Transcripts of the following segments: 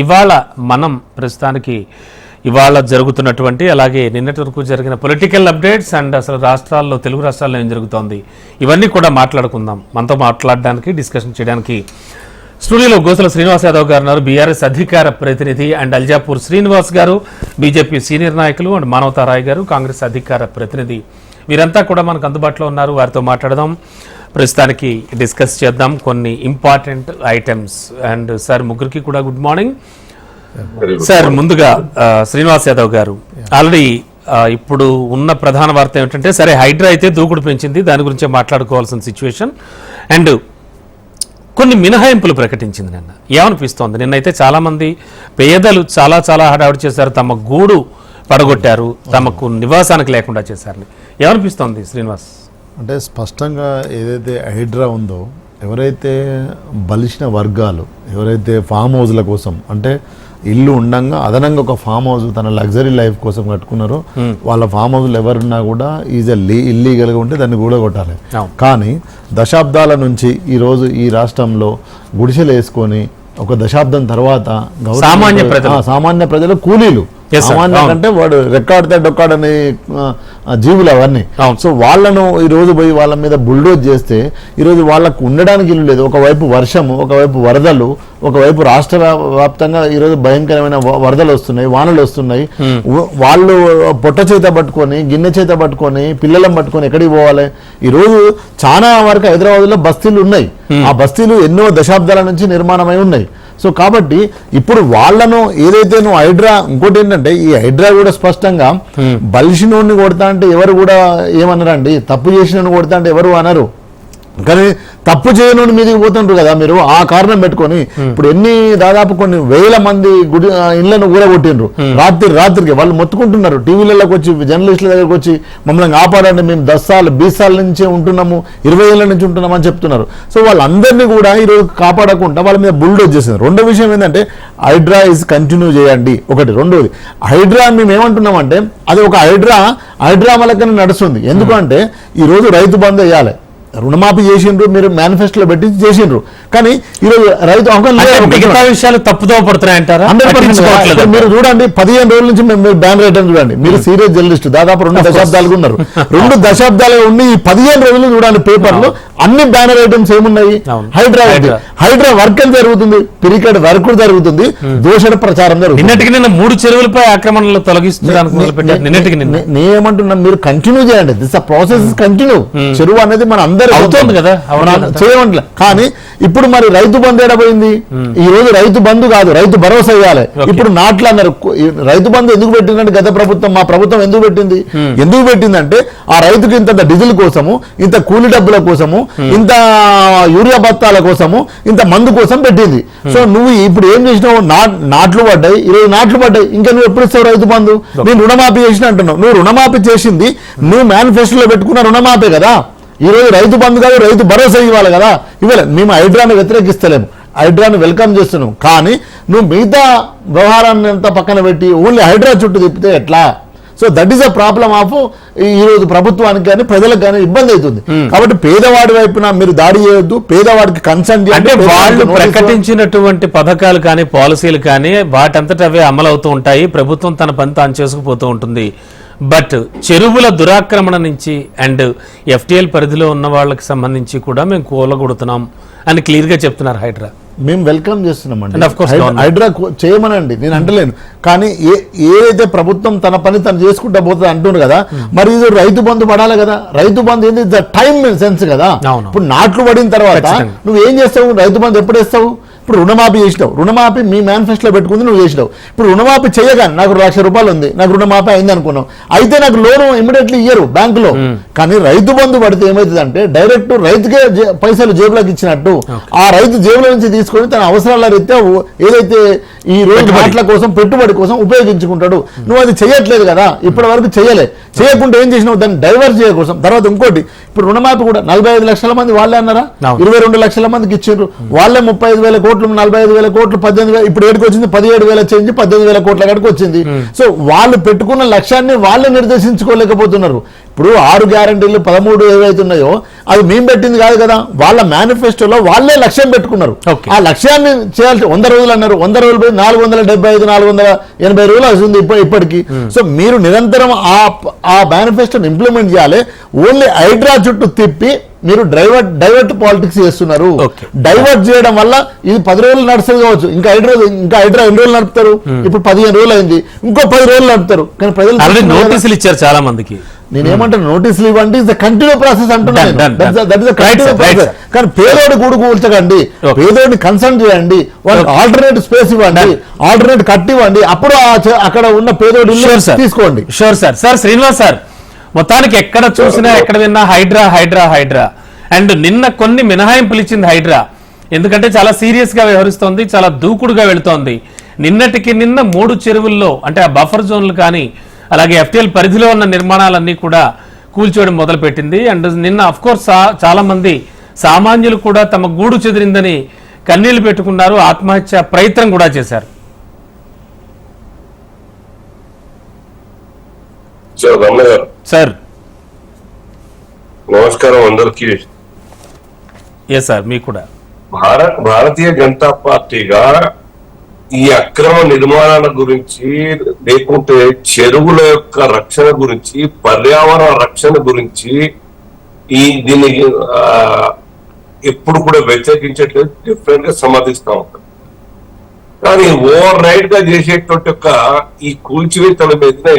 ఇవాళ మనం ప్రస్తుతానికి ఇవాళ జరుగుతున్నటువంటి అలాగే నిన్నటి వరకు జరిగిన పొలిటికల్ అప్డేట్స్ అండ్ అసలు రాష్ట్రాల్లో తెలుగు రాష్ట్రాల్లో ఏం జరుగుతోంది ఇవన్నీ కూడా మాట్లాడుకుందాం. మనతో మాట్లాడడానికి డిస్కషన్ చేయడానికి స్టూడియోలో గోసల శ్రీనివాస్ యాదవ్ గారు ఉన్నారు బీఆర్ఎస్ అధికార ప్రతినిధి and Aljapur Srinivas garu BJP senior నాయకులు అండ్ మానవతారాయ్ గారు కాంగ్రెస్ అధికార ప్రతినిధి. వీరంతా కూడా మనకు అందుబాటులో ఉన్నారు వారితో మాట్లాడదాం. ప్రస్తుతానికి డిస్కస్ చేద్దాం కొన్ని ఇంపార్టెంట్ ఐటమ్స్. అండ్ సార్ ముగ్గురికి కూడా గుడ్ మార్నింగ్. సార్ ముందుగా శ్రీనివాస్ యాదవ్ గారు ఆల్రెడీ ఇప్పుడు ఉన్న ప్రధాన వార్త ఏమిటంటే సరే హైడ్రా అయితే దూకుడు పెంచింది దాని గురించే మాట్లాడుకోవాల్సిన సిచ్యువేషన్ అండ్ కొన్ని మినహాయింపులు ప్రకటించింది నిన్న. ఏమనిపిస్తోంది? నిన్నైతే చాలా మంది పేదలు చాలా చాలా హడావుడి చేశారు తమ గూడు పడగొట్టారు తమకు నివాసానికి లేకుండా చేశారని. ఏమనిపిస్తోంది శ్రీనివాస్? అంటే స్పష్టంగా ఏదైతే హైడ్రా ఉందో ఎవరైతే బలిసిన వర్గాలు ఎవరైతే ఫామ్ హౌస్ల కోసం అంటే ఇల్లు ఉండంగా అదనంగా ఒక ఫామ్ హౌస్ తన లగ్జరీ లైఫ్ కోసం కట్టుకున్నారో వాళ్ళ ఫామ్ హౌస్లు ఎవరున్నా కూడా ఈజ్ ఇల్లీగల్గా ఉంటే దాన్ని కూడా కొట్టాలి. కానీ దశాబ్దాల నుంచి ఈరోజు ఈ రాష్ట్రంలో గుడిసెలు వేసుకొని ఒక దశాబ్దం తర్వాత సామాన్య ప్రజలు. సామాన్య ప్రజలు కూలీలు అంటే వాడు రెక్కాడితే డొక్కాడని ఆ, ఆ, జీవులు అవన్నీ. అవును. సో వాళ్ళను ఈ రోజు పోయి వాళ్ళ మీద బుల్డోజ్ చేస్తే ఈ రోజు వాళ్ళకు ఉండడానికి ఇల్లు లేదు. ఒకవైపు వర్షము ఒకవైపు వరదలు ఒకవైపు రాష్ట్ర వ్యా- వ్యాప్తంగా ఈ రోజు భయంకరమైన వరదలు వస్తున్నాయి వానలు వస్తున్నాయి. వ- వాళ్ళు పొట్ట చేత పట్టుకొని గిన్నె చేత పట్టుకొని పిల్లలను పట్టుకొని ఎక్కడికి పోవాలి? ఈ రోజు చాలా వరకు హైదరాబాద్లో బస్తీలు ఉన్నాయి. ఆ బస్తీలు ఎన్నో దశాబ్దాల నుంచి నిర్మాణమై ఉన్నాయి. సో కాబట్టి ఇప్పుడు వాళ్ళను ఏదైతే నువ్వు హైడ్రా ఇంకోటి ఏంటంటే ఈ హైడ్రా కూడా స్పష్టంగా బలిసినోడిని కొడతా అంటే ఎవరు కూడా ఏమనరండి? తప్పు చేసిన కొడతా అంటే ఎవరు అనరు? కానీ తప్పు చేయనోడి మీదకి పోతుంటారు కదా మీరు ఆ కారణం పెట్టుకొని ఇప్పుడు ఎన్ని దాదాపు కొన్ని వేల మంది గుడి ఇళ్ళను కూడగొట్టిండ్రు రాత్రి రాత్రికి వాళ్ళు మొత్తుకుంటున్నారు. టీవీలలోకి వచ్చి జర్నలిస్టుల దగ్గరకు వచ్చి మమ్మల్ని కాపాడండి మేము దస్ సార్లు బీస్ సార్ల నుంచే ఉంటున్నాము ఇరవై ఏళ్ళ నుంచి ఉంటున్నాము అని చెప్తున్నారు. సో వాళ్ళందరినీ కూడా ఈరోజు కాపాడకుండా వాళ్ళ మీద బుల్డోజ్ చేసింది. రెండో విషయం ఏంటంటే హైడ్రా ఇస్ కంటిన్యూ చేయండి. ఒకటి రెండోది హైడ్రా మేము ఏమంటున్నామంటే అది ఒక హైడ్రా హైడ్రా మలకని నడుస్తుంది. ఎందుకంటే ఈ రోజు రైతు బంద్ వేయాలి. రుణమాఫీ చేసిండ్రు మీరు మేనిఫెస్టోలో పెట్టి చేసిండ్రు. కానీ ఈరోజు రైతు విషయాలు తప్పుదో పడుతున్నాయంటారా 100% పట్టించుకోవట్లేదు? ఇప్పుడు మీరు చూడండి పదిహేను రోజుల నుంచి మేము మీరు బ్యాన్ రేట్ అని చూడండి. మీరు సీరియస్ జర్నలిస్ట్ దాదాపు రెండు దశాబ్దాలుగా ఉన్నారు. రెండు దశాబ్దాలుగా ఉండి ఈ పదిహేను రోజులు చూడండి పేపర్లు అన్ని బ్యానర్ ఐటమ్స్ ఏమున్నాయి. హైడ్రా. హైడ్రా. వర్క్ అని జరుగుతుంది? పిరికెడ్ వర్క్ జరుగుతుంది. దోషణ ప్రచారం జరుగుతుంది. నిన్నటికి నిన్న మూడు చెరువులపై ఆక్రమణలు మొదలుపెట్టారు. నిన్నటికి నిన్న. నేనేమంటున్నా మీరు కంటిన్యూ చేయండి. దిస్ ప్రాసెస్ కంటిన్యూ చెరువు అనేది మన అందరి అవుతోంది కదా. చేయమంటలే. కానీ ఇప్పుడు మరి రైతు బంధు ఏడపోయింది ఈ రోజు రైతు బంధు కాదు. రైతు భరోసా ఇవ్వాలి. ఇప్పుడు నాట్లు అన్నారు రైతు బంధు ఎందుకు పెట్టిందంటే గత ప్రభుత్వం మా ప్రభుత్వం ఎందుకు పెట్టింది? ఎందుకు పెట్టిందంటే ఆ రైతుకి ఇంత డీజిల్ కోసము ఇంత కూలి డబ్బుల కోసము ఇంత యూరియా బత్తాల కోసము ఇంత మందు కోసం పెట్టింది. సో నువ్వు ఇప్పుడు ఏం చేసినావు? నా- నాట్లు పడ్డాయి. ఈరోజు నాట్లు పడ్డాయి. ఇంకా నువ్వు ఎప్పుడు ఇస్తావు రైతు బంధు? నేను రుణమాఫీ చేసిన అంటున్నావు. నువ్వు రుణమాఫీ చేసింది నువ్వు మేనిఫెస్టోలో పెట్టుకున్న రుణమాఫీ కదా? ఈ రోజు రైతు బంధు కాదు రైతు భరోసా ఇవ్వాలి కదా? ఇవ్వలేదు మేము హైడ్రాను వ్యతిరేకిస్తలేము. హైడ్రాను వెల్కమ్ చేస్తున్నాం. కానీ నువ్వు మిగతా వ్యవహారాన్ని అంతా పక్కన పెట్టి ఓన్లీ హైడ్రా చుట్టూ తిప్పితే ఎట్లా? So that is a problem of ఈ రోజు ప్రభుత్వానికి కానీ ప్రజలకు కానీ ఇబ్బంది అవుతుంది. కాబట్టి పేదవాడి వైపున మీరు దాడి చేయొద్దు పేదవాడికి కన్సర్న్ అంటే వాళ్ళు ప్రకటించినటువంటి పథకాలు కానీ పాలసీలు కానీ వాటంతట అవే అమలు అవుతూ ఉంటాయి. ప్రభుత్వం తన పని తాను చేసుకుపోతూ ఉంటుంది. బట్ చెరువుల దురాక్రమణ నుంచి అండ్ ఎఫ్టిఎల్ పరిధిలో ఉన్న వాళ్ళకి సంబంధించి కూడా మేము కూలగొడుతున్నాం అని క్లియర్గా చెప్తున్నారు హైడ్రా. మేము వెల్కమ్ చేస్తున్నామండి. హైడ్రా- చేయమనండి నేను అంటలేను. కానీ ఏ ఏదైతే ప్రభుత్వం తన పని తను చేసుకుంటా పోతుంది అంటున్నారు కదా మరి ఇది రైతు బంధు పడాలి కదా. రైతు బంధు ఏంది? ద టైం సెన్స్ కదా. ఇప్పుడు నాట్లు పడిన తర్వాత. నువ్వు ఏం చేస్తావు? రైతు బంధు ఎప్పుడు వేస్తావు? ఇప్పుడు రుణమాఫీ చేసినావు. రుణమాఫీ మీ మేనిఫెస్టోలో పెట్టుకుంది నువ్వు చేసినావు. ఇప్పుడు రుణమాఫీ చేయగానే నాకు లక్ష రూపాయలు ఉంది నాకు రుణమాఫీ అయింది అనుకున్నావు. అయితే నాకు లోన్ ఇమీడియట్లీ ఇయ్యరు బ్యాంకులో కానీ రైతు బంధు పడితే ఏమవుతుందంటే డైరెక్ట్ రైతుకే పైసలు జేబులోకి ఇచ్చినట్టు ఆ రైతు జేబులో నుంచి తీసుకొని తన అవసరాల రీత్యా ఏదైతే ఈ రోజు నాట్ల కోసం పెట్టుబడి కోసం ఉపయోగించుకుంటాడు. నువ్వు అది చేయట్లేదు కదా ఇప్పటి వరకు చేయలే. చేయకుండా ఏం చేసినావు? దాన్ని డైవర్ట్ చేయకోసం తర్వాత ఇంకోటి ఇప్పుడు రుణమాఫీ కూడా నలభై ఐదు లక్షల మంది వాళ్ళే అన్నారా. ఇరవై రెండు లక్షల మందికి ఇచ్చిండ్రు. వాళ్ళే ముప్పై ఐదు వేల కోట్లు కోట్లు నలభై ఐదు వేల కోట్లు పద్దెనిమిది వేల ఇప్పుడు ఏడుకు వచ్చింది పదిహేడు వేల చేంజ్ పద్దెనిమిది వేల కోట్ల కాడికి వచ్చింది. సో వాళ్ళు పెట్టుకున్న లక్ష్యాన్ని వాళ్ళే నిర్దేశించుకోలేకపోతున్నారు. ఇప్పుడు ఆరు గ్యారంటీలు పదమూడు ఏవైతే ఉన్నాయో అవి మేము పెట్టింది కాదు కదా. వాళ్ళ మేనిఫెస్టోలో వాళ్ళే లక్ష్యం పెట్టుకున్నారు. ఆ లక్ష్యాన్ని చేయాల్సి వంద రోజులు అన్నారు. వంద రోజులు పోయి నాలుగు వందల డెబ్బై ఐదు నాలుగు వందల ఎనభై రోజులు అవుతుంది ఇప్ప- ఇప్పటికి. సో మీరు నిరంతరం ఆ ఆ మేనిఫెస్టోని ఇంప్లిమెంట్ చేయాలి. ఓన్లీ హైడ్రా చుట్టూ తిప్పి మీరు డైవర్ట్ డైవర్ట్ పాలిటిక్స్ చేస్తున్నారు. డైవర్ట్ చేయడం వల్ల ఇది పది రోజులు నడుస్తుంది కావచ్చు. ఇంకా ఐదు రోజులు ఇంకా హైడ్రా ఎన్ని రోజులు నడుపుతారు. ఇప్పుడు పదిహేను రోజులు అయింది. ఇంకో పది రోజులు నడుపుతారు. కానీ ప్రజలు. నోటీసులు ఇచ్చారు చాలా మందికి. నేను. ఏమంటాను నోటీసులు ఇవ్వండి is continue process. Right, continue process sir. కానీ పేదోడి కూల్చకండి. Okay. పేదోడిని కన్సల్ట్ చేయండి. వాళ్ళకి. ఆల్టర్నేట్ స్పేస్ ఇవ్వండి. ఆల్టర్నేట్ కట్టి ఇవ్వండి. అప్పుడు అక్కడ ఉన్న పేదోడి తీసుకోండి. Sure sir sir Srinivas sir మొత్తానికి ఎక్కడ చూసినా ఎక్కడ విన్నా హైడ్రా హైడ్రా హైడ్రా. అండ్ నిన్న కొన్ని మినహాయింపులు ఇచ్చింది హైడ్రా. ఎందుకంటే చాలా సీరియస్గా వ్యవహరిస్తోంది చాలా దూకుడుగా వెళుతోంది. నిన్నటికి నిన్న మూడు చెరువుల్లో అంటే ఆ బఫర్ జోన్లు కానీ అలాగే ఎఫ్టీఎల్ పరిధిలో ఉన్న నిర్మాణాలన్నీ కూడా కూల్చివేయడం మొదలుపెట్టింది. అండ్ నిన్న అఫ్ కోర్స్ చాలా మంది సామాన్యులు కూడా తమ గూడు చెదిరిందని కన్నీళ్ళు పెట్టుకున్నారు ఆత్మహత్య ప్రయత్నం కూడా చేశారు సార్ రమణ గారు సార్. నమస్కారం అందరికి. ఎస్ సార్ మీకు కూడా. భారత్ భారతీయ జనతా పార్టీగా ఈ అక్రమ నిర్మాణాల గురించి లేకుంటే చెరువుల యొక్క రక్షణ గురించి పర్యావరణ రక్షణ గురించి ఈ దీన్ని ఎప్పుడు కూడా వ్యతిరేకించట్లేదు డిఫరెంట్గా సమర్థిస్తా ఉంటాం. కానీ ఓవర్ నైట్గా చేసేటువంటి ఒక ఈ కూల్చివేతల మీదనే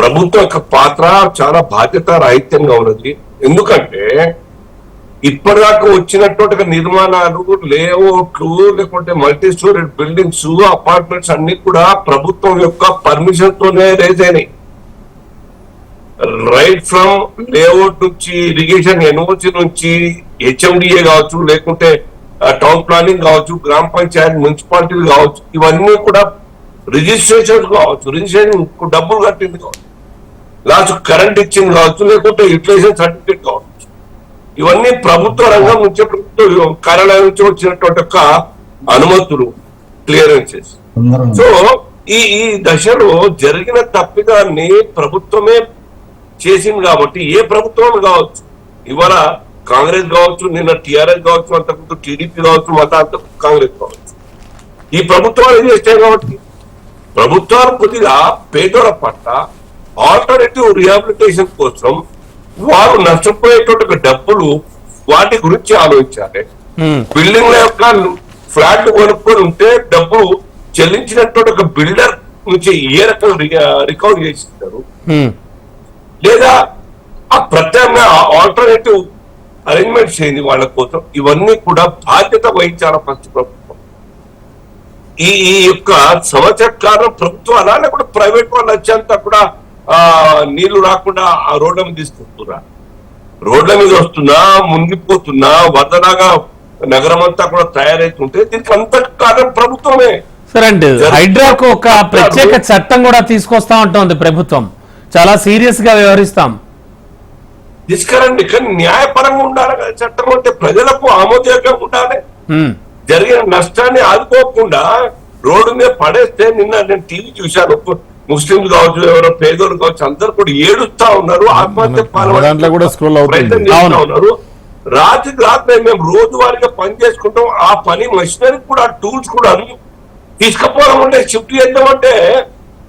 ప్రభుత్వం యొక్క పాత్ర చాలా బాధ్యత రాహిత్యంగా ఉన్నది. ఎందుకంటే ఇప్పటిదాకా వచ్చినటువంటి నిర్మాణాలు లేఅవుట్లు లేకుంటే మల్టీ స్టోరీ బిల్డింగ్స్ అపార్ట్మెంట్స్ అన్ని కూడా ప్రభుత్వం యొక్క పర్మిషన్ తోనే రేజ్ అయినాయి. రైట్ ఫ్రమ్ లేఅవుట్ నుంచి ఇరిగేషన్ ఎన్ఓసి నుంచి హెచ్ఎండిఏ కావచ్చు లేకుంటే టౌన్ ప్లానింగ్ కావచ్చు గ్రామ పంచాయత్ మున్సిపాలిటీలు కావచ్చు ఇవన్నీ కూడా రిజిస్ట్రేషన్ కావచ్చు. రిజిస్ట్రేషన్ డబ్బులు కట్టింది కావచ్చు. లాస్ట్ కరెంట్ ఇచ్చింది కావచ్చు లేకుంటే యూటిలైజేషన్ సర్టిఫికేట్ కావచ్చు. ఇవన్నీ ప్రభుత్వ రంగం నుంచి ప్రభుత్వ కార్యాలయం నుంచి వచ్చినటువంటి ఒక అనుమతులు క్లియరెన్సెస్ సో ఈ ఈ దశలో జరిగిన తప్పిదాన్ని ప్రభుత్వమే చేసింది కాబట్టి ఏ ప్రభుత్వం కావచ్చు ఇవాళ కాంగ్రెస్ కావచ్చు నిన్న టిఆర్ఎస్ కావచ్చు అంతకుముందు టీడీపీ కావచ్చు మత అంతకు కాంగ్రెస్ కావచ్చు. ఈ ప్రభుత్వాలు చేస్తాయి కాబట్టి ప్రభుత్వాలు కొద్దిగా పేదోల పట్ల ఆల్టర్నేటివ్ రిహాబిలిటేషన్ కోసం వారు నష్టపోయేటువంటి ఒక డబ్బులు వాటి గురించి ఆలోచించాలి. బిల్డింగ్ల యొక్క ఫ్లాట్ కొనుక్కొని ఉంటే డబ్బులు చెల్లించినటువంటి ఒక బిల్డర్ నుంచి ఏ రకం రికవర్ చేసిస్తారు. లేదా ఆ ప్రత్యామ్నాయ ఆల్టర్నేటివ్ అరేంజ్మెంట్స్ చేయండి వాళ్ళ కోసం ఇవన్నీ కూడా బాధ్యత వహించాలి ఫస్ట్ ప్రభుత్వం ఈ యొక్క సంవత్సరకాలం ప్రభుత్వం అలానే కూడా ప్రైవేట్ వాళ్ళు వచ్చేంత కూడా నీళ్ళు రాకుండా ఆ రోడ్ల మీద తీసుకుంటున్నా రోడ్ల మీద వస్తున్నా మునిగిపోతున్నా వరదలాగా నగరం అంతా కూడా తయారైతుంటే దీనికి అంత కారణం ప్రభుత్వమే. సార్ అండ్ హైడ్రాకు ఒక ప్రత్యేక చట్టం కూడా తీసుకొస్తా ఉంటుంది ప్రభుత్వం. చాలా సీరియస్గా వ్యవహరిస్తాం. తీసుకురండి కానీ న్యాయపరంగా ఉండాలి కదా చట్టం అంటే ప్రజలకు ఆమోదయోగ్యంగా ఉండాలి. జరిగిన నష్టాన్ని ఆదుకోకుండా రోడ్డు మీద పడేస్తే నిన్న నేను టీవీ చూశాను. ముస్లింలు కావచ్చు ఎవరో పేదోళ్ళు కావచ్చు అందరు కూడా ఏడుస్తా ఉన్నారు ఆత్మహత్య. ప్రయత్నం. ఉన్నారు. రాత్రి రాత్రి మేము రోజువారీగా పని చేసుకుంటాం. ఆ పని మషినరీ కూడా టూల్స్ కూడా తీసుకుపోవడం అంటే షిఫ్ట్ చేద్దామంటే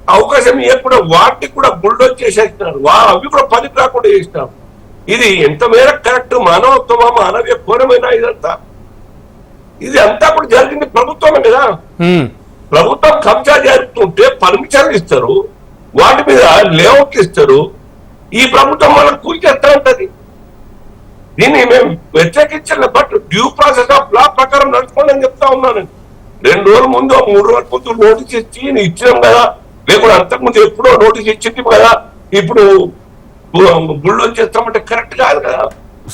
అవకాశం ఇవ్వకుండా వాటిని కూడా బుల్డోజ్ చేసేస్తున్నారు. వా- అవి కూడా పనికి రాకుండా చేస్తున్నారు ఇది ఎంత మేర కరెక్ట్ మానవత్వమా మానవీయ కోణమైనా ఇదంతా? ఇది అంతా కూడా జరిగింది ప్రభుత్వమే కదా. ప్రభుత్వం కబ్జా జరుపుతుంటే పర్మిషన్లు ఇస్తారు వాటి మీద లేఅవుట్లు ఇస్తారు. ఈ ప్రభుత్వం మనం కూల్చేస్తా ఉంటది? దీన్ని మేము వ్యతిరేకించాలి but due process of law ప్రకారం నడుచుకోండి అని చెప్తా ఉన్నాను. రెండు రోజుల ముందు మూడు రోజుల ముందు నోటీస్ ఇచ్చి నేను ఇచ్చినాం కదా. లేకుండా అంతకుముందు ఎప్పుడో నోటీస్ ఇచ్చింది కదా. ఇప్పుడు గుళ్ళు చేస్తామంటే కరెక్ట్ కాదు కదా.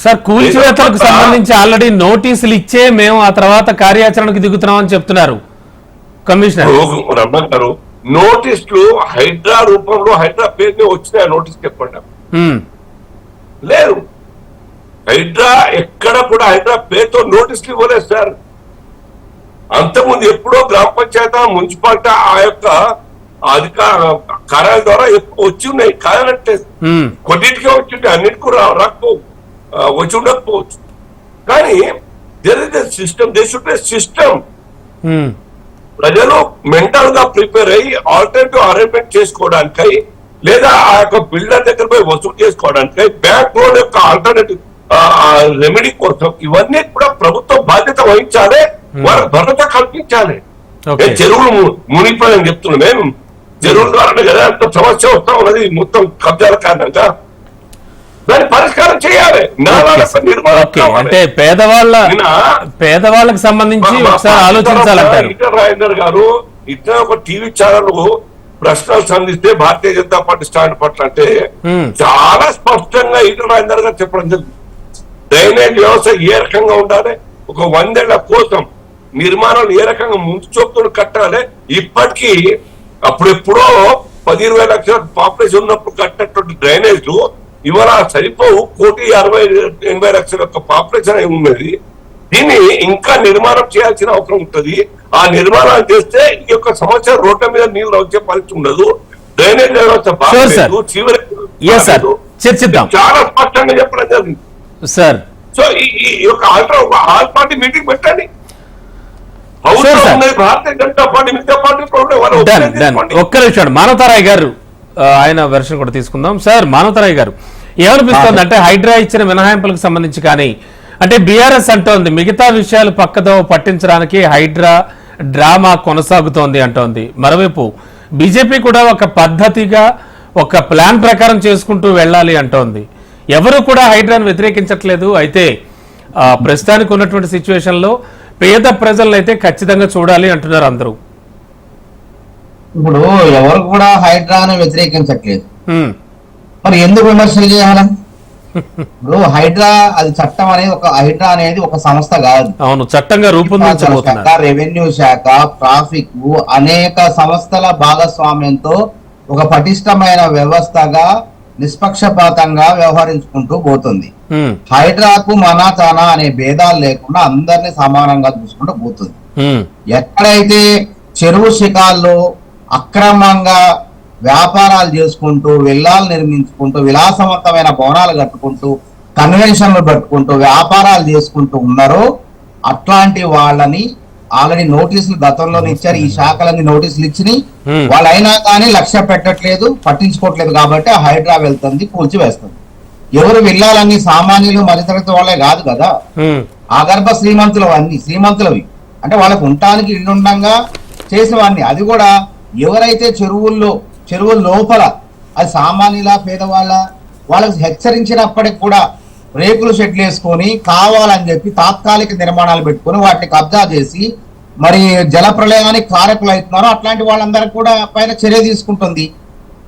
సార్ కూల్చివేతలకు సంబంధించి ఆల్రెడీ నోటీసులు ఇచ్చే మేము ఆ తర్వాత కార్యాచరణకు దిగుతున్నామని చెప్తున్నారు. కమిషనర్. రమణ గారు నోటీసులు హైడ్రా రూపంలో హైడ్రా పేరు వచ్చినాయి నోటీస్ చెప్పండి. లేదు. హైడ్రా ఎక్కడ కూడా హైడ్రా పేరుతో నోటీసులు ఇవ్వలేదు సార్. అంతకుముందు ఎప్పుడో గ్రామ పంచాయతీ మున్సిపాలిటీ ఆ యొక్క అధికార కార్యాల ద్వారా వచ్చి ఉన్నాయి. ఉమ్, కొన్నింటికే వచ్చి ఉంటే అన్నిటికీ రాకపో వచ్చి ఉండకపోవచ్చు. కానీ there is system they should system ప్రజలు మెంటల్గా ప్రిపేర్ అయ్యి ఆల్టర్నేటివ్ అరేంజ్మెంట్ చేసుకోవడానికై లేదా ఆ యొక్క బిల్డర్ దగ్గర పోయి వసూలు చేసుకోవడానికై బ్యాంక్ లోన్ యొక్క ఆల్టర్నేటివ్ రెమెడీ కోసం ఇవన్నీ కూడా ప్రభుత్వం బాధ్యత వహించాలి. వారి భద్రత కల్పించాలి. చెరువులు మునిగిపోయాయని చెప్తున్నాం మేము చెరువుల ద్వారానే కదా సమస్య వస్తా ఉన్నది. మొత్తం కబ్జాల కారణంగా. దాన్ని పరిష్కారం చేయాలి. నిర్మాణం. అంటే పేదవాళ్ళ పేదవాళ్ళకి సంబంధించి ఒకసారి ఆలోచించాలంటారు. రాజేందర్ గారు ఇట్లా ఒక టీవీ ఛానల్ ప్రశ్నలు సంధిస్తే భారతీయ జనతా పార్టీ స్టాండ్ పట్ల అంటే. చాలా స్పష్టంగా ఈటెల రాజేందర్ గారు చెప్పడం జరిగింది. డ్రైనేజ్ వ్యవస్థ ఏ రకంగా ఉండాలి? ఒక వందేళ్ళ కోసం నిర్మాణాలు ఏ రకంగా ముందు చూపుతూ కట్టాలి? ఇప్పటికీ అప్పుడెప్పుడో పది ఇరవై లక్షల పాపులేషన్ ఉన్నప్పుడు కట్టినటువంటి డ్రైనేజ్లు ఇవాళ సరిపోవు కోటి అరవై ఎనభై లక్షల యొక్క పాపులేషన్ అయి ఉన్నది. దీన్ని ఇంకా నిర్మాణం చేయాల్సిన అవసరం ఉంటది. ఆ నిర్మాణాలు చేస్తే ఈ యొక్క సమస్య రోడ్ల మీద నీళ్ళు వచ్చే పరిస్థితి ఉండదు. డ్రైనేజ్ వ్యవస్థ. బాగలేదు, చివరి. చర్చిద్దాం. చాలా స్పష్టంగా చెప్పడం జరిగింది. సార్ సో ఈ యొక్క ఆల్ట్రా ఆల్ పార్టీ మీటింగ్ పెట్టండి. ఒక్క నిమిషం మానవతారాయ్ గారు ఆయన వెర్షన్ కూడా తీసుకుందాం. సార్ మానవతారాయ్ గారు ఏమనిపిస్తుంది అంటే హైడ్రా ఇచ్చిన మినహాయింపులకు సంబంధించి కానీ అంటే బీఆర్ఎస్ అంటోంది మిగతా విషయాలు పక్కదో పట్టించడానికి హైడ్రా డ్రామా కొనసాగుతోంది అంటోంది. మరోవైపు బీజేపీ కూడా ఒక పద్ధతిగా ఒక ప్లాన్ ప్రకారం చేసుకుంటూ వెళ్ళాలి అంటోంది. ఎవరు కూడా హైడ్రాను వ్యతిరేకించట్లేదు. అయితే ప్రస్తుతానికి ఉన్నటువంటి సిచ్యువేషన్లో పేద ప్రజలను అయితే ఖచ్చితంగా చూడాలి అంటున్నారు అందరూ. ఇప్పుడు ఎవరు కూడా హైడ్రాను వ్యతిరేకించట్లేదు. మరి ఎందుకు విమర్శలు చేయాలి? ఇప్పుడు హైడ్రా అది చట్టం అనేది ఒక హైడ్రా అనేది ఒక సంస్థ కాదు. అవును చట్టంగా రూపొందించబోతున్నారు. రెవెన్యూ శాఖ ట్రాఫిక్ అనేక సంస్థల భాగస్వామ్యంతో ఒక పటిష్టమైన వ్యవస్థగా నిష్పక్షపాతంగా వ్యవహరించుకుంటూ పోతుంది. హైడ్రాకు మనా చానా అనే భేదాలు లేకుండా అందరినీ సమానంగా చూసుకుంటూ పోతుంది. ఎక్కడైతే చెరువు శిఖాల్లో అక్రమంగా వ్యాపారాలు చేసుకుంటూ విల్లాలు నిర్మించుకుంటూ విలాసవంతమైన భవనాలు కట్టుకుంటూ కన్వెన్షన్లు పెట్టుకుంటూ వ్యాపారాలు చేసుకుంటూ ఉన్నారో అట్లాంటి వాళ్ళని ఆల్రెడీ నోటీసులు గతంలోనే ఇచ్చారు. ఈ శాఖలన్నీ నోటీసులు ఇచ్చినాయి. Hmm. వాళ్ళైనా కానీ లక్ష్య పెట్టట్లేదు పట్టించుకోవట్లేదు కాబట్టి ఆ హైడ్రా వెళ్తుంది కూల్చివేస్తుంది. ఎవరు వెళ్ళాలని సామాన్యులు మధ్యతరగతి వాళ్ళే కాదు కదా. ఆగర్భ శ్రీమంతులు అన్ని శ్రీమంతులవి. అంటే వాళ్ళకు ఉండటానికి ఇల్లు ఉండంగా చేసేవాడిని. అది కూడా ఎవరైతే చెరువుల్లో చెరువుల లోపల అది సామాన్యుల పేదవాళ్ళ వాళ్ళకి హెచ్చరించినప్పటికి కూడా రేకులు షెడ్లు వేసుకొని కావాలని చెప్పి తాత్కాలిక నిర్మాణాలు పెట్టుకొని వాటిని కబ్జా చేసి మరి జల ప్రళయానికి కారకులు అవుతున్నారో అట్లాంటి వాళ్ళందరికీ కూడా పైన చర్య తీసుకుంటుంది.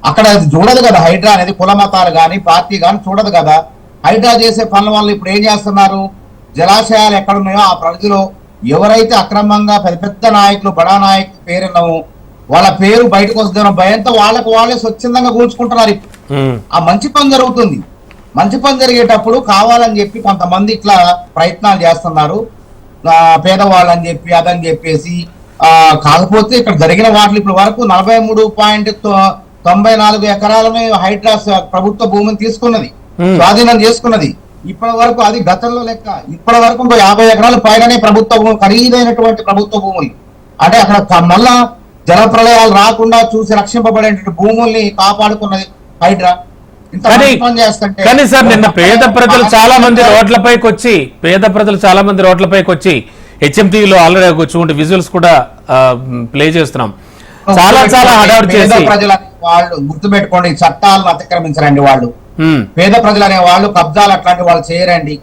అక్కడ అది చూడదు కదా హైడ్రా అనేది కుల మతాలు కానీ పార్టీ కానీ చూడదు కదా. హైడ్రా చేసే పనుల వల్ల ఇప్పుడు ఏం చేస్తున్నారు? జలాశయాలు ఎక్కడున్నాయో ఆ ప్రజలు ఎవరైతే అక్రమంగా పెద్ద పెద్ద నాయకులు బడా నాయకులు పేరున్నామో వాళ్ళ పేరు బయటకు వస్తుందన్న భయంతో వాళ్ళకు వాళ్ళే స్వచ్ఛందంగా కూల్చుకుంటున్నారు. ఆ మంచి పని జరుగుతుంది. మంచి పని జరిగేటప్పుడు కావాలని చెప్పి కొంతమంది ఇట్లా ప్రయత్నాలు చేస్తున్నారు. పేదవాళ్ళని చెప్పి అదని చెప్పేసి ఆ కాకపోతే ఇక్కడ జరిగిన వాటిలో ఇప్పుడు వరకు నలభై మూడు పాయింట్ తొంభై నాలుగు ఎకరాలను హైడ్రాస్ ప్రభుత్వ భూమిని తీసుకున్నది. స్వాధీనం చేసుకున్నది. ఇప్పటి వరకు అది గతంలో లెక్క. ఇప్పటి వరకు ఇంకో యాభై ఎకరాల పైననే ప్రభుత్వ భూమి ఖరీదైనటువంటి ప్రభుత్వ భూములు. అంటే అక్కడ మళ్ళా జల ప్రళయాలు రాకుండా చూసి రక్షింపబడేటువంటి భూముల్ని కాపాడుకున్నది హైడ్రా. కానీ సార్ నిన్న పేద ప్రజలు చాలా మంది రోడ్ల రోడ్లపైకి వచ్చి పేద ప్రజలు చాలా మంది రోడ్లపైకి వచ్చి హెచ్ఎంటీవీలో ఆల్రెడీ చూడండి విజువల్స్ కూడా ప్లే చేస్తున్నాం. చాలా చాలా హడావుడి చేసి. ప్రజల వాళ్ళు గుర్తుపెట్టుకోండి చట్టాలను అతిక్రమించరండి వాళ్ళు. పేద ప్రజలు అనే వాళ్ళు కబ్జాలు అట్లాంటి వాళ్ళు చేయరండి.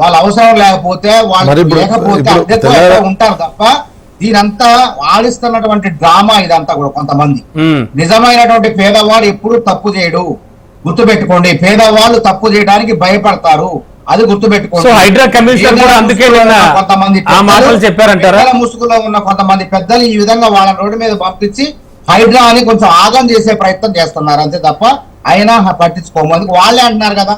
వాళ్ళ అవసరం లేకపోతే వాళ్ళు లేకపోతే ఉంటారు తప్ప దీనంతా ఆడిస్తున్నటువంటి డ్రామా ఇదంతా కూడా కొంతమంది. నిజమైనటువంటి పేదవాడు ఎప్పుడు తప్పు చేయడు. గుర్తుపెట్టుకోండి పేదవాళ్ళు తప్పు చేయడానికి భయపడతారు. అది గుర్తుపెట్టుకోండి. హైడ్రా కమిషనర్ కూడా అందుకే కొంతమంది చెప్పారంటారా? ముసుగులో ఉన్న కొంతమంది పెద్దలు ఈ విధంగా వాళ్ళ రోడ్డు మీద పంపించి హైడ్రా అని కొంచెం ఆగం చేసే ప్రయత్నం చేస్తున్నారు. అంతే తప్ప అయినా వాళ్ళే అంటున్నారు కదా.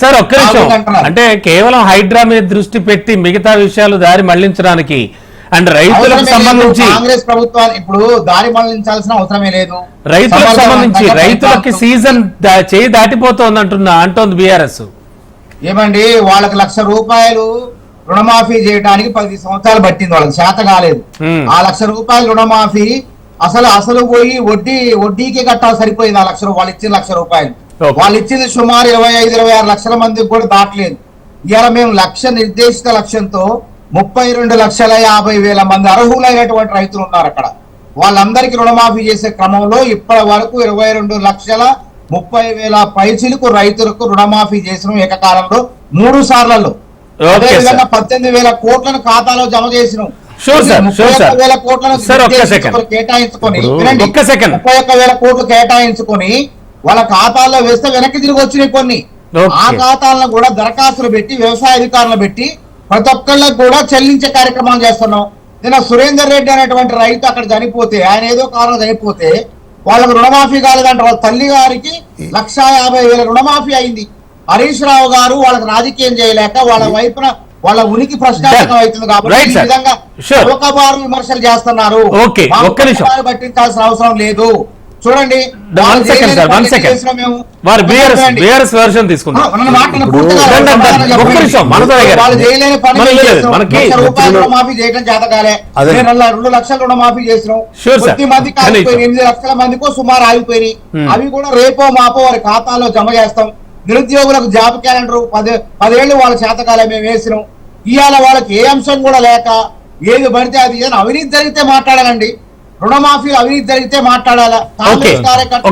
సార్ ఒక్క నిమిషం. అంటే కేవలం హైడ్రా మీద దృష్టి పెట్టి మిగతా విషయాలు దారి మళ్ళించడానికి అండ్ రైతులకు. సంబంధించి కాంగ్రెస్ ప్రభుత్వాన్ని ఇప్పుడు దారి మళ్ళించాల్సిన అవసరమే లేదు రైతులకు సంబంధించి రైతులకి సీజన్ చేయి దాటిపోతోంది అంటున్నా అంటోంది బీఆర్ఎస్ ఏమండి వాళ్ళకి లక్ష రూపాయలు రుణమాఫీ చేయడానికి పది సంవత్సరాలు పట్టింది వాళ్ళకి చేత కాలేదు. ఆ లక్ష రూపాయలు రుణమాఫీ అసలు అసలు పోయి వడ్డీ వడ్డీకి కట్టాలి సరిపోయింది ఆ లక్ష వాళ్ళు ఇచ్చిన లక్ష రూపాయలు. వాళ్ళు ఇచ్చింది సుమారు ఇరవై ఐదు ఇరవై ఆరు లక్షల మందికి కూడా దాటలేదు ఇవాళ మేము లక్ష నిర్దేశిత లక్ష్యంతో ముప్పై రెండు లక్షల యాభై వేల మంది అర్హులైనటువంటి రైతులు ఉన్నారు అక్కడ వాళ్ళందరికీ రుణమాఫీ చేసే క్రమంలో ఇప్పటి వరకు ఇరవై రెండు లక్షల ముప్పై వేల పైచిలకు రైతులకు రుణమాఫీ చేసిన ఏకకాలంలో మూడు సార్లలో అదేవిధంగా. పద్దెనిమిది వేల కోట్లను ఖాతాలో జమ చేసినాం. వేల కోట్లను. కేటాయించుకొని. ముప్పై ఒక్క వేల కోట్లు కేటాయించుకొని వాళ్ళ ఖాతాల్లో వేస్తే వెనక్కి తిరిగి వచ్చినాయి కొన్ని. ఆ ఖాతాలను కూడా దరఖాస్తులు పెట్టి వ్యవసాయ అధికారులు పెట్టి ప్రతి ఒక్కళ్ళకి కూడా చెల్లించే కార్యక్రమం చేస్తున్నాం. నిన్న సురేందర్ రెడ్డి అనేటువంటి రైతు అక్కడ చనిపోతే ఆయన ఏదో కారణం చనిపోతే వాళ్ళకు రుణమాఫీ కాలేదంటే వాళ్ళ తల్లి గారికి లక్షా యాభై వేల రుణమాఫీ అయింది. హరీష్ రావు గారు వాళ్ళకి రాజకీయం చేయలేక వాళ్ళ వైపున వాళ్ళ ఉనికి ప్రశ్నార్థకం అవుతుంది కాబట్టి ఈ. విధంగా. చౌకబారు విమర్శలు చేస్తున్నారు. పట్టించాల్సిన అవసరం లేదు. చూడండి. వారి బీఆర్ఎస్. బీఆర్ఎస్ వర్షన్ తీసుకుందాం. ఒక్క. నిమిషం, మనకి రుణమాఫీ చేయడం చేత కాలే రెండు లక్షల రుణమాఫీ చేసినాం. మందికి ఆగిపోయినాయి. ఎనిమిది లక్షల మందికో సుమారు ఆగిపోయినాయి. Hmm. అవి కూడా రేపో మాపో వారి ఖాతాలో జమ చేస్తాం. నిరుద్యోగులకు జాబ్ క్యాలెండర్ పది పదేళ్ళు వాళ్ళ చేతకాలే మేము వేసినాం. ఇవాళ వాళ్ళకి ఏ అంశం కూడా లేక ఏది పడితే అది ఏదైనా అవినీతి జరిగితే మాట్లాడాలండి. రుణమాఫీ అవినీతి జరిగితే మాట్లాడాలా? కాంగ్రెస్. కార్యకర్తలు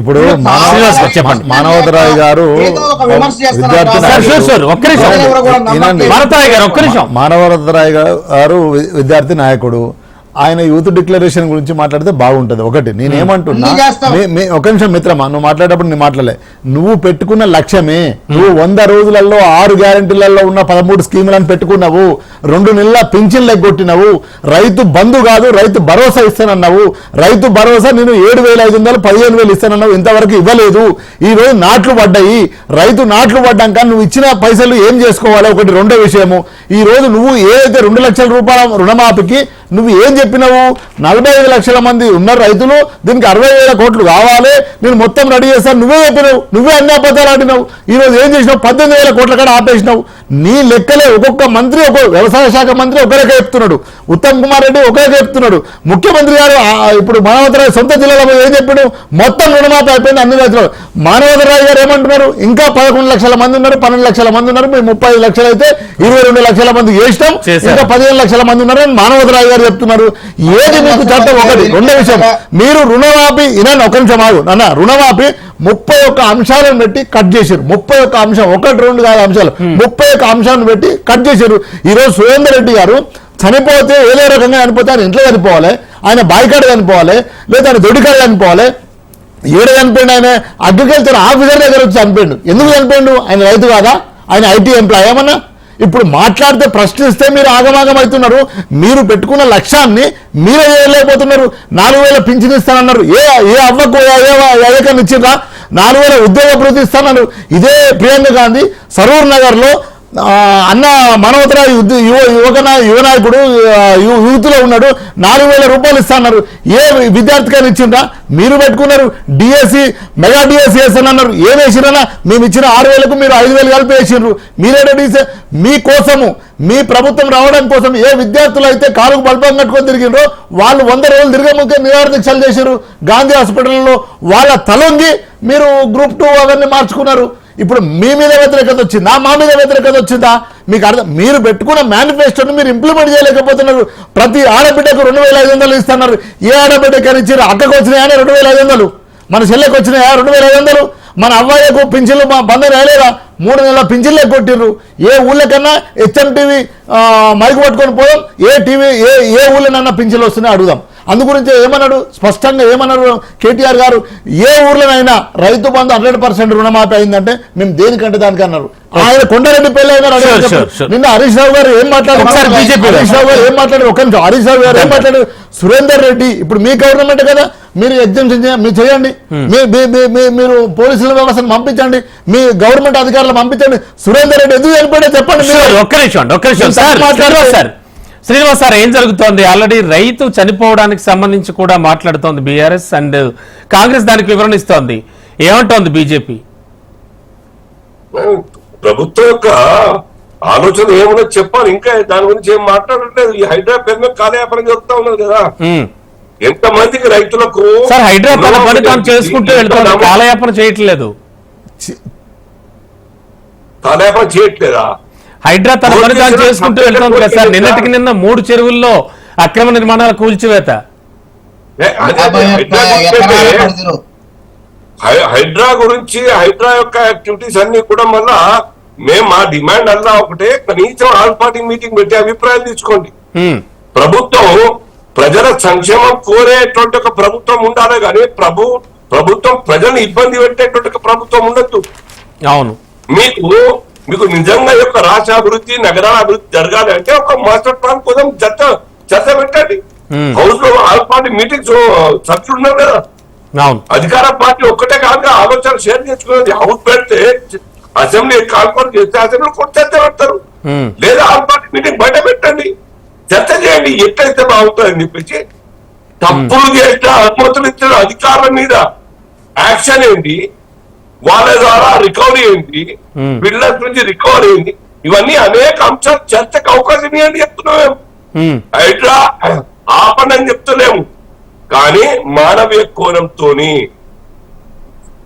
ఇప్పుడు చెప్పండి. మానవతరాయ్ గారు విద్యార్థి. భారతాయ్ గారు విద్యార్థి నాయకుడు ఆయన యూత్ డిక్లరేషన్ గురించి మాట్లాడితే బాగుంటది. ఒకటి నేనేమంటున్నా ఒక నిమిషం మిత్రమా నువ్వు మాట్లాడేటప్పుడు నేను మాట్లాడలే. నువ్వు పెట్టుకున్న లక్ష్యమే. నువ్వు వంద రోజులలో ఆరు గ్యారంటీలలో ఉన్న పదమూడు స్కీములను పెట్టుకున్నావు. రెండు నెలల పింఛన్లు ఎగ్గొట్టినవు. రైతు బంధు కాదు రైతు భరోసా ఇస్తానన్నావు. రైతు భరోసా నేను ఏడు వేల ఐదు వందలు పదిహేను వేలు ఇస్తానన్నావు. ఇంతవరకు ఇవ్వలేదు. ఈ రోజు నాట్లు పడ్డాయి. రైతు నాట్లు పడ్డాక నువ్వు ఇచ్చిన పైసలు ఏం చేసుకోవాలి? ఒకటి రెండో విషయము. ఈ రోజు నువ్వు ఏదైతే రెండు లక్షల రూపాయల రుణమాఫీకి నువ్వు ఏం చెప్పినావు? నలభై ఐదు లక్షల మంది ఉన్నారు రైతులు. దీనికి అరవై వేల కోట్లు కావాలి. నేను మొత్తం రెడీ చేస్తాను. నువ్వే చెప్పినావు. నువ్వే అన్ని అబద్ధాలు ఆడినావు. ఈ రోజు ఏం చేసినావు? పద్దెనిమిది వేల కోట్ల కాడ ఆపేసినావు. నీ లెక్కలే ఒక్కొక్క మంత్రి ఒక వ్యవసాయ శాఖ మంత్రి ఒకరికే చెప్తున్నాడు. ఉత్తమ్ కుమార్ రెడ్డి ఒకరికే చెప్తున్నాడు. ముఖ్యమంత్రి గారు ఇప్పుడు మానవతరాయ్ సొంత జిల్లాలో ఏం చెప్పాడు? మొత్తం రుణమాఫీ అయిపోయింది అన్ని రైతులు మానవతరాయ్ గారు ఏమంటున్నారు? ఇంకా పదకొండు లక్షల మంది ఉన్నారు పన్నెండు లక్షల మంది ఉన్నారు మేము ముప్పై ఐదు లక్షలు అయితే ఇరవై రెండు లక్షల మంది చేసినాం. ఇంకా పదిహేను లక్షల మంది ఉన్నారని మానవతరాయ్ గారు చెప్తున్నారు. ఏది మీకు చట్టం ఒకటి? రెండో విషయం. మీరు రుణమాఫీ ఇనండి ఒక నిమిషం ఆగు. అన్న రుణమాఫీ ముప్పై ఒక్క అంశాలను పెట్టి కట్ చేశారు. ముప్పై ఒక్క అంశం ఒకటి రెండు కాదు అంశాలు. ముప్పై ఒక్క అంశాలను పెట్టి కట్ చేశారు. ఈరోజు సురేందర్ రెడ్డి గారు చనిపోతే ఏదో రకంగా చనిపోతే ఆయన ఇంట్లో చనిపోవాలి ఆయన బాయికాడ చనిపోవాలి లేదా ఆయన దొడికాడ చనిపోవాలి. ఏడు చనిపోయిండు ఆయన అగ్రికల్చర్ ఆఫీసర్ దగ్గర వచ్చి చనిపోయిండు. ఎందుకు చనిపోయిండు? ఆయన రైతు కాదా? ఆయన ఐటీ ఎంప్లాయ్ ఏమన్నా? ఇప్పుడు మాట్లాడితే ప్రశ్నిస్తే మీరు ఆగమాగం అవుతున్నారు మీరు పెట్టుకున్న లక్ష్యాన్ని మీరే చేయలేకపోతున్నారు నాలుగు వేల పింఛన్ ఇస్తానన్నారు ఏ ఏ అవ్వకు ఏకని ఇచ్చిండ్రా నాలుగు వేల ఉద్యోగ భృతి ఇస్తానన్నారు ఇదే ప్రియాంక గాంధీ సరూర్ నగర్లో అన్న మనవతరా యువ యువకన యువనాయకుడు యువ యూత్లో ఉన్నాడు. నాలుగు వేల రూపాయలు ఇస్తాన్నారు ఏ విద్యార్థికైనా ఇచ్చిండ్రా? మీరు పెట్టుకున్నారు. డిఎస్సి మెగా డిఎస్సి వేస్తానన్నారు ఏం వేసిరన్నా మేము ఇచ్చిన ఆరు వేలకు మీరు ఐదు వేలు కలిపి వేసిండ్రు మీరేటో డిసే మీకోసము మీ ప్రభుత్వం రావడం కోసం ఏ విద్యార్థులు అయితే కాలుకు బల్పం కట్టుకొని తిరిగిండ్రో వాళ్ళు వంద రోజులు తిరగముకే నిరాహార దీక్షలు చేశారు గాంధీ హాస్పిటల్లో వాళ్ళ తలొంగి మీరు గ్రూప్ టూ అవన్నీ మార్చుకున్నారు. ఇప్పుడు మీ మీద వ్యతిరేకత వచ్చిందా? మా మీద వ్యతిరేకత వచ్చిందా? మీకు అర్థం మీరు పెట్టుకున్న మేనిఫెస్టోని మీరు ఇంప్లిమెంట్ చేయలేకపోతున్నారు. ప్రతి ఆడబిడ్డకు రెండు వేల ఐదు వందలు ఇస్తున్నారు. ఏ ఆడబిడ్డకని ఇచ్చారు అక్కకు వచ్చినాయా రెండు వేల ఐదు వందలు? మన చెల్లెకు వచ్చినాయా రెండు వేల ఐదు వందలు? మన అవ్వాయికు పింఛన్లు మా బందరు రాలేదా? మూడు నెలల పింఛన్లే కొట్టిర్రు. ఏ ఊళ్ళకన్నా హెచ్ఎం టీవీ మైకు పట్టుకొని పోదాం. ఏ టీవీ ఏ ఏ ఊళ్ళోనన్నా పింఛన్లు వస్తున్నాయి అడుగుదాం. అందుగురించి ఏమన్నాడు? స్పష్టంగా ఏమన్నారు? కేటీఆర్ గారు ఏ ఊర్లోనైనా రైతు బంధు హండ్రెడ్ పర్సెంట్ రుణమాఫీ అయిందంటే మేము దేనికంటే దానికి అన్నారు. ఆయన కొండారెడ్డి పెళ్ళి అయినారు. నిన్న హరీష్ రావు గారు ఏం మాట్లాడారు? హరీష్ రావు గారు. ఏం మాట్లాడారు? ఒక నిమిషం. హరీష్ రావు గారు ఏం మాట్లాడారు? సురేందర్ రెడ్డి ఇప్పుడు మీ గవర్నమెంట్ కదా మీరు ఎగ్జామ్షన్ మీరు చేయండి. మీ- మీరు పోలీసుల వ్యవస్థను పంపించండి. మీ గవర్నమెంట్ అధికారులు పంపించండి. సురేందర్ రెడ్డి ఎందుకు చనిపోయాడో చెప్పండి. ఒక్క నిమిషం ఒక్క నిమిషం. సార్ శ్రీనివాస్ సార్ ఏం జరుగుతోంది? ఆల్రెడీ రైతు చనిపోవడానికి సంబంధించి కూడా మాట్లాడుతోంది బీఆర్ఎస్ అండ్ కాంగ్రెస్ దానికి వివరణ ఇస్తోంది. ఏమంటోంది బీజేపీ? ప్రభుత్వం యొక్క ఆలోచన ఏమన్నా చెప్పాలి. ఇంకా దాని గురించి ఏం మాట్లాడట్లేదు. ఈ హైదరాబాద్ మీద కాలయాపనం జరుగుతా ఉన్నది కదా. ఎంత మందికి రైతులకు సార్ హైదరాబాద్ తన పని తాను చేసుకుంటూ కాలయాపన చేయట్లేదు. కాలయాపనం చేయట్లేదా? హైడ్రా తన పని తాను పోలీసులు చేసుకుంటూ వెళ్తోంది కదా సార్. నిన్నటికి నిన్న మూడు చెరువుల్లో అక్రమ నిర్మాణాల కూల్చివేత. హైడ్రా గురించి హైడ్రా యొక్క యాక్టివిటీస్ అన్ని కూడా మళ్ళా మేము మా డిమాండ్ అల్లా ఒకటే. కనీసం ఆల్ పార్టీ మీటింగ్ పెట్టి అభిప్రాయం తీసుకోండి. ప్రభుత్వం ప్రజల సంక్షేమం కోరేటువంటి ఒక ప్రభుత్వం ఉండాలి కానీ ప్రభు ప్రభుత్వం ప్రజల్ని ఇబ్బంది పెట్టేటువంటి ఒక ప్రభుత్వం ఉండొద్దు. అవును. మీకు మీకు నిజంగా యొక్క రాష్ట్ర అభివృద్ధి నగరాల అభివృద్ధి జరగాలి అంటే ఒక మాస్టర్ ప్లాన్ కోసం చర్చ చర్చ పెట్టండి. హౌస్లో ఆల్ పార్టీ మీటింగ్స్ సభ్యులు ఉన్నారు కదా. అధికార పార్టీ ఒక్కటే కాదు ఆలోచన షేర్ చేసుకునేది. హౌస్ పెడితే అసెంబ్లీ కాల్పన చేస్తే అసెంబ్లీ కూడా చర్చ పెడతారు. లేదా ఆల్ పార్టీ మీటింగ్ బయట పెట్టండి. చర్చ చేయండి. ఎట్లయితే బాగుంటుందని చెప్పేసి తప్పులు చేసిన అనుమతులు ఇచ్చిన అధికారుల మీద యాక్షన్ ఏంటి? వాళ్ళ ద్వారా రికవరీ Hmm. బిల్డర్స్ నుంచి రికవరీ ఏంటి ఇవన్నీ అనేక అంశాలు చర్చకు అవకాశం ఇవ్వండి చెప్తున్నాం. మేము. ఉమ్, హైడ్రా ఆపనని చెప్తలేము. కానీ మానవీయ కోణంతోని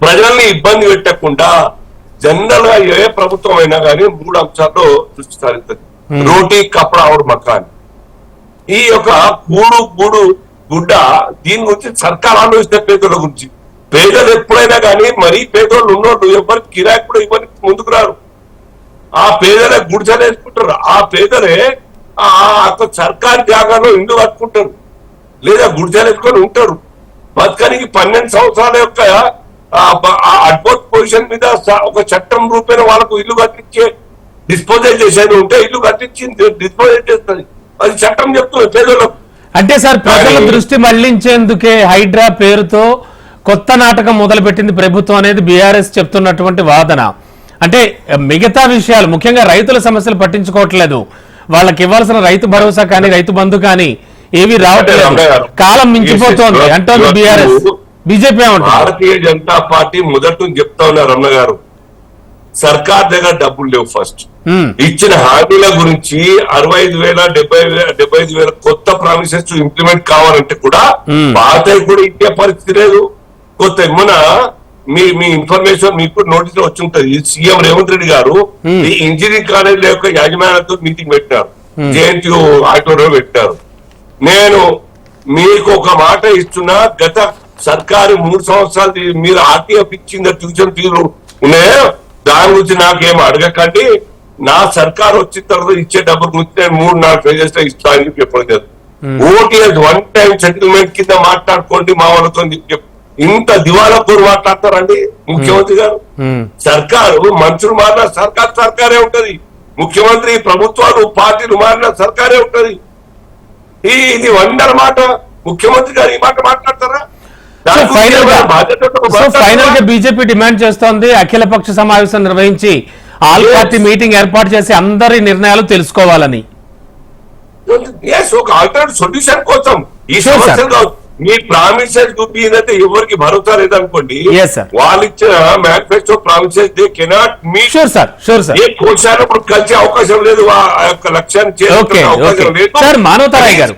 ప్రజల్ని ఇబ్బంది పెట్టకుండా జనరల్గా ఏ ప్రభుత్వం అయినా కానీ మూడు అంశాల్లో దృష్టి సారిస్తుంది. రోటీ కపడా ఆవిడ మకాన్. ఈ యొక్క కూడు గూడు గుడ్డ దీని గురించి సర్కార్ ఆలోచించిన పేదల గురించి. పేదలు ఎప్పుడైనా కానీ మరీ పేదోళ్ళు ఉన్నోళ్ళు ఎవరికి కిరాయి కూడా ముందుకు రారు. ఆ పేదలే గుడిసెలు వేసుకుంటారు. ఆ పేదలే ఆ యొక్క సర్కార్ జాగాలో ఇల్లు కట్టుకుంటారు. లేదా గుడిసెలు వేసుకొని ఉంటారు. బతకానికి పన్నెండు సంవత్సరాల యొక్క అడ్వోట్ పొజిషన్ మీద ఒక చట్టం రూపేణ వాళ్ళకు ఇల్లు కట్టించే డిస్పోజల్ చేసేది ఉంటే ఇల్లు కట్టించి డిస్పోజల్ చేస్తుంది. అది చట్టం చెప్తుంది పేదలకు అంటే సార్ ప్రజల దృష్టి మళ్ళించేందుకే హైడ్రా పేరుతో కొత్త నాటకం మొదలుపెట్టింది ప్రభుత్వం అనేది బీఆర్ఎస్ చెప్తున్నటువంటి వాదన. అంటే మిగతా విషయాలు ముఖ్యంగా రైతుల సమస్యలు పట్టించుకోవట్లేదు. వాళ్ళకి ఇవ్వాల్సిన రైతు భరోసా కానీ రైతు బంధు కానీ ఏవి రావట్లేదు. కాలం మించిపోతోంది. అంటోంది BRS. BJP Bharatiya Janata Party మొదటి నుంచి చెప్తా ఉన్నారు రమణ గారు. సర్కార్ దగ్గర డబ్బులు లేవు ఫస్ట్. ఇచ్చిన హామీల గురించి అరవై ఐదు వేల డెబ్బై వేల డెబ్బై ఐదు వేల కొత్త ప్రామిసెస్ ఇంప్లిమెంట్ కావాలంటే కూడా. పాత కూడా ఇచ్చే పరిస్థితి లేదు. కొత్త మన మీ మీ ఇన్ఫర్మేషన్ మీకు నోటీస్లో వచ్చి ఉంటది సీఎం రేవంత్ రెడ్డి గారు. ఈ ఇంజనీరింగ్ కాలేజీల యొక్క యాజమాన్యంతో మీటింగ్ పెట్టినారు. జేఎన్టీయూ ఆడిటోరియం పెట్టారు నేను మీకు ఒక మాట ఇస్తున్నా గత సర్కారు మూడు సంవత్సరాలు మీరు ఆర్టీఎఫ్ ఇచ్చిన ట్యూషన్ ఫీజులు ఉన్నాయో? దాని గురించి నాకేం అడగకండి. నా సర్కారు వచ్చిన తర్వాత ఇచ్చే డబ్బుల గురించి నేను మూడు నాలుగు పేజెస్లో ఇస్తా అని చెప్పి చెప్పడం లేదు ఓటీఎస్ వన్ టైం సెటిల్మెంట్ కింద మాట్లాడుకోండి మా వాళ్ళతో ఇంత దివాలా కోరు మాట్లాడతారండి ముఖ్యమంత్రి గారు. సర్కారు మనుషులు మారిన సర్కార్ సర్కారే ఉంటది. ముఖ్యమంత్రి ప్రభుత్వాలు పార్టీలు మారిన సర్కారే ఉంటది. ఈ ఇది వండర్ మాట ముఖ్యమంత్రి గారు ఈ మాట మాట్లాడతారా? ఫైనల్గా బీజేపీ డిమాండ్ చేస్తోంది. అఖిల పక్ష సమావేశం నిర్వహించి ఆల్. పార్టీ మీటింగ్ ఏర్పాటు చేసి అందరి నిర్ణయాలు తెలుసుకోవాలని. ఎస్ ఒక ఆల్టర్నేట్ సొల్యూషన్ కోసం ఈ. సమస్యలు. మీ ప్రామిసెస్ చూపించిందంటే ఎవరికి భరోసా లేదనుకోండి Yes, sir. వాళ్ళు ఇచ్చిన manifesto promises they cannot me sure sir sure sir ఏ కోశానప్పుడు కలిసే అవకాశం లేదు ఆ యొక్క లక్ష్యాన్ని Okay, అవకాశం. లేదు. మానవతారాయ్ గారు.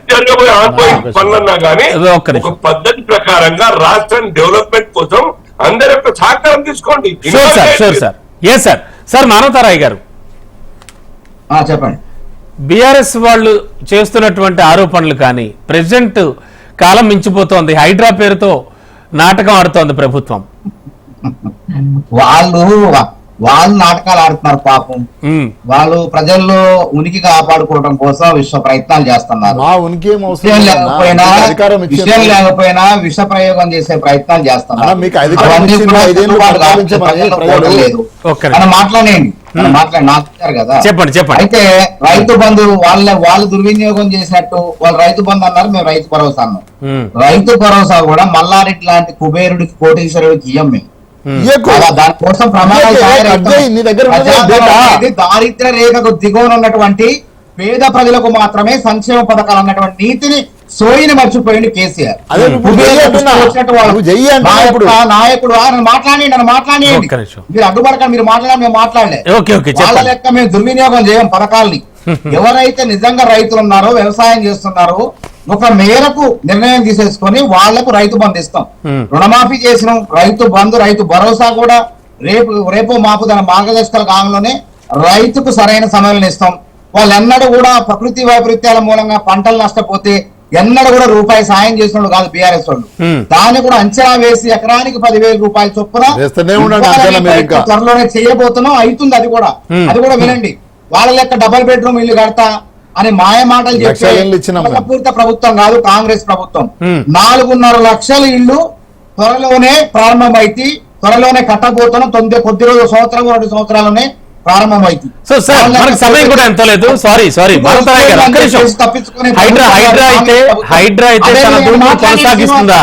పనులన్నా నిమిషం. ఒక పద్ధతి ప్రకారంగా రాష్ట్రం డెవలప్మెంట్ కోసం అందరి యొక్క సహకారం తీసుకోండి. Sure sir sure sir yes sir sir Manavatha Roy garu. ఆ, చెప్పండి. బీఆర్ఎస్ వాళ్ళు చేస్తున్నటువంటి ఆరోపణలు కానీ ప్రెసిడెంట్ కాలం మించిపోతోంది. హైడ్రా పేరుతో నాటకం ఆడుతోంది ప్రభుత్వం. వాళ్ళు వాళ్ళు నాటకాలు ఆడుతున్నారు పాపం. వాళ్ళు ప్రజల్లో ఉనికి కాపాడుకోవడం కోసం విశ్వ ప్రయత్నాలు చేస్తున్నారు. విషయం. లేకపోయినా విషయం ఇచ్చింది లేకపోయినా విష ప్రయోగం చేసే ప్రయత్నాలు చేస్తున్నారు. లేదు. మనం మాట్లాడండి. మాట్లాడి నాకు ఇచ్చారు కదా. చెప్పండి చెప్పండి. అయితే రైతు బంధు వాళ్ళ వాళ్ళు దుర్వినియోగం చేసినట్టు వాళ్ళు రైతు బంధు అన్నారు మేము రైతు భరోసా అన్నాం. రైతు భరోసా కూడా మల్లారెడ్డి లాంటి కుబేరుడికి కోటీశ్వరుడికి ఇయ్యం మేము. దానికోసం నీ దగ్గర దారిద్ర్య రేఖకు దిగువన ఉన్నటువంటి పేద ప్రజలకు మాత్రమే సంక్షేమ పథకాలు అన్నటువంటి నీతిని సోయిని మర్చిపోయింది కేసీఆర్. యొక్క నాయకుడు ఆ, నన్ను నిమిషం. మీరు అడ్డుపడకండి మీరు మాట్లాడాలి మేము మాట్లాడలే. ఓకే ఓకే వాళ్ళ చెప్పండి. లెక్క మేము దుర్వినియోగం చేయం పథకాల్ని. ఎవరైతే నిజంగా రైతులు ఉన్నారో వ్యవసాయం చేస్తున్నారో ఒక మేరకు నిర్ణయం తీసేసుకొని వాళ్ళకు రైతు బంధు ఇస్తాం. రుణమాఫీ చేసినాం రైతు బంధు రైతు భరోసా కూడా రేపు రేపు మాపు తన మార్గదర్శకాల కాలంలోనే రైతుకు సరైన సమయంలో ఇస్తాం వాళ్ళు ఎన్నడూ కూడా ప్రకృతి వైపరీత్యాల మూలంగా పంటలు నష్టపోతే ఎన్నడూ కూడా రూపాయి సాయం చేసిన కాదు బీఆర్ఎస్ వాళ్ళు. దాన్ని కూడా అంచనా వేసి ఎకరానికి పదివేల రూపాయల చొప్పున. త్వరలోనే చేయబోతున్నాం అవుతుంది అది కూడా. అది కూడా వినండి వాళ్ళ లెక్క డబల్ బెడ్రూమ్ ఇల్లు కడతా అని మాయ మాటలు లక్షల ఇల్లు ఇచ్చినాం మేము. పూర్త ప్రభుత్వం కాదు కాంగ్రెస్ ప్రభుత్వం. నాలుగున్నర లక్షల ఇల్లు త్వరలోనే ప్రారంభమైతే త్వరలోనే కట్టబోతున్నాం. తొమ్మిది కొద్ది రోజులు సంవత్సరం రెండు సంవత్సరాలనే ప్రారంభమైంది సో సార్ మనకి సమయం కూడా ఎంత లేదు. సారీ సారీ హైడ్రా హైడ్రా అయితే హైడ్రా అయితే తన భూమిని కొనసాగిస్తుందా?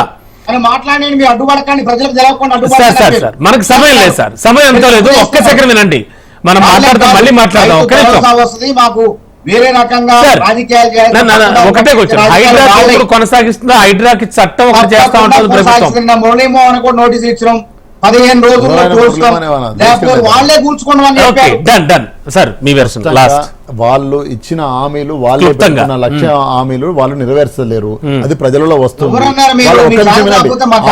Sir sir sir. మనకు సమయం లేదు సార్. సమయం ఎంతో లేదు. ఒక్క సెకండ్ వినండి. మనం మాట్లాడతాం మళ్ళీ మాట్లాడదాం. ఒక్క రైతు నిమిషం భరోసా వస్తుంది. మాకు వేరే రకంగా రాజకీయాలు ఒకటే హైడ్రా కొనసాగిస్తుందా? హైడ్రాకి చట్టం ఒకటి చేస్తా ఉంటుంది ప్రభుత్వం. కొనసాగిస్తున్న మురళీమోహన్ కూడా నోటీస్ ఇచ్చినాం. పదిహేను రోజుల్లో? లేకపోతే తీసుకెళ్ళండి. వాళ్ళే డన్ సార్ మీ వెర్షన్ లాస్ట్ వాళ్ళు ఇచ్చిన హామీలు వాళ్ళు. పెట్టుకున్న లక్ష్య హామీలు వాళ్ళు నెరవేర్చలేరు. అది ప్రజలలో వస్తుంది.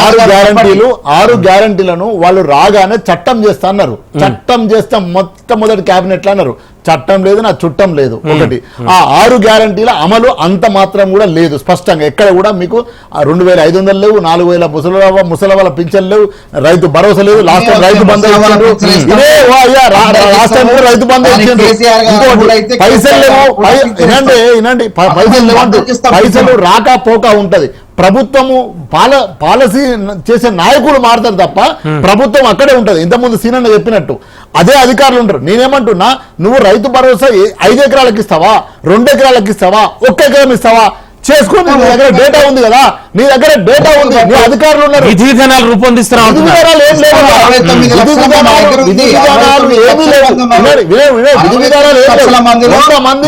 ఆరు గ్యారంటీలు ఆరు గ్యారంటీలను వాళ్ళు రాగానే చట్టం చేస్తా అన్నారు. చట్టం చేస్తే మొట్టమొదటి క్యాబినెట్లో అన్నారు. చట్టం లేదు నా చుట్టం లేదు. ఒకటి. ఆ ఆరు గ్యారంటీల అమలు అంత మాత్రం కూడా లేదు. స్పష్టంగా ఎక్కడ కూడా మీకు ఆ రెండు వేల ఐదు వందలు లేవు నాలుగు వేల ముసలవ ముసలవల పింఛన్లు లేవు రైతు భరోసా లేదు లాస్ట్ టైం రైతు బంధు. ఇదే లాస్ట్ టైం కూడా రైతు బంధు పైసలు కేసీఆర్ లేవు వినండి వినండి పైసలు పైసలు. రాక పోక ఉంటది. ప్రభుత్వము పాల పాలసీ చేసే నాయకులు మారుతారు తప్ప ప్రభుత్వం అక్కడే ఉంటది. ఇంతకుముందు సీనన్న చెప్పినట్టు. అదే అధికారులు ఉంటారు. నేనేమంటున్నా నువ్వు రైతు భరోసా ఐదు ఎకరాలకు ఇస్తావా? రెండు ఎకరాలకు ఇస్తావా? ఒక్క ఎకరం ఇస్తావా? చేసుకోండి నీ దగ్గర డేటా ఉంది కదా. నీ దగ్గర డేటా ఉంది. నీ అధికారులు ఉన్నారు. విధి విధానాలు రూపొందిస్తున్నా విధి విధానాలు లేవు విధి విధానాలు- ఏమీ మంది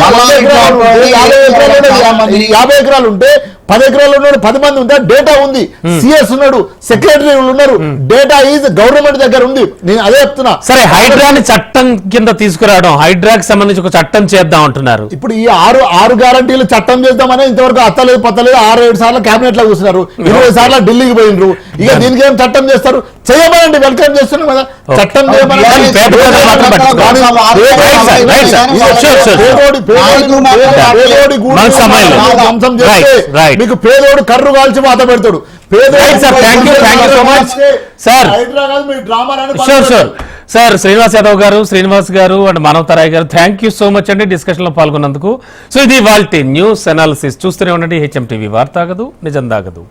యాభై ఎకరాలు ఉంటే, పది ఎకరాలు ఉన్నాడు పది మంది ఉంటే డేటా ఉంది సిఎస్ ఉన్నాడు సెక్రటరీ ఉన్నారు డేటా ఈజ్ గవర్నమెంట్ దగ్గర ఉంది నేను అదే చెప్తున్నా సరే హైడ్రాని చట్టం కింద తీసుకురావడం హైడ్రాకి సంబంధించి ఒక చట్టం చేద్దాం అంటున్నారు ఇప్పుడు ఈ ఆరు ఆరు గ్యారంటీలు చట్టం చేద్దామని ఇంతవరకు అత్తలేదు పత్తలేదు ఆరు ఏడు సార్లు కేబినెట్లో కూర్చున్నారు ఇరవై సార్లు ఢిల్లీకి పోయినరు ఇక దీనికి ఏం చట్టం చేస్తారు చేయమనండి వెల్కమ్ చేస్తున్నాం కదా చట్టం చేయమని. ధ్వంసం చేస్తే. మీకు పేదోడు కర్రు కాల్చి వాత పెడతాడు. సార్ శ్రీనివాస్ యాదవ్ గారు శ్రీనివాస్ గారు and Manavatha Roy garu thank you so much అండి డిస్కషన్లో పాల్గొన్నందుకు. సో ఇది వాళ్ళ న్యూస్ అనాలిసిస్ చూస్తూనే ఉండండి. హెచ్ఎం టీవీ వార్తాగదు నిజం దాగదు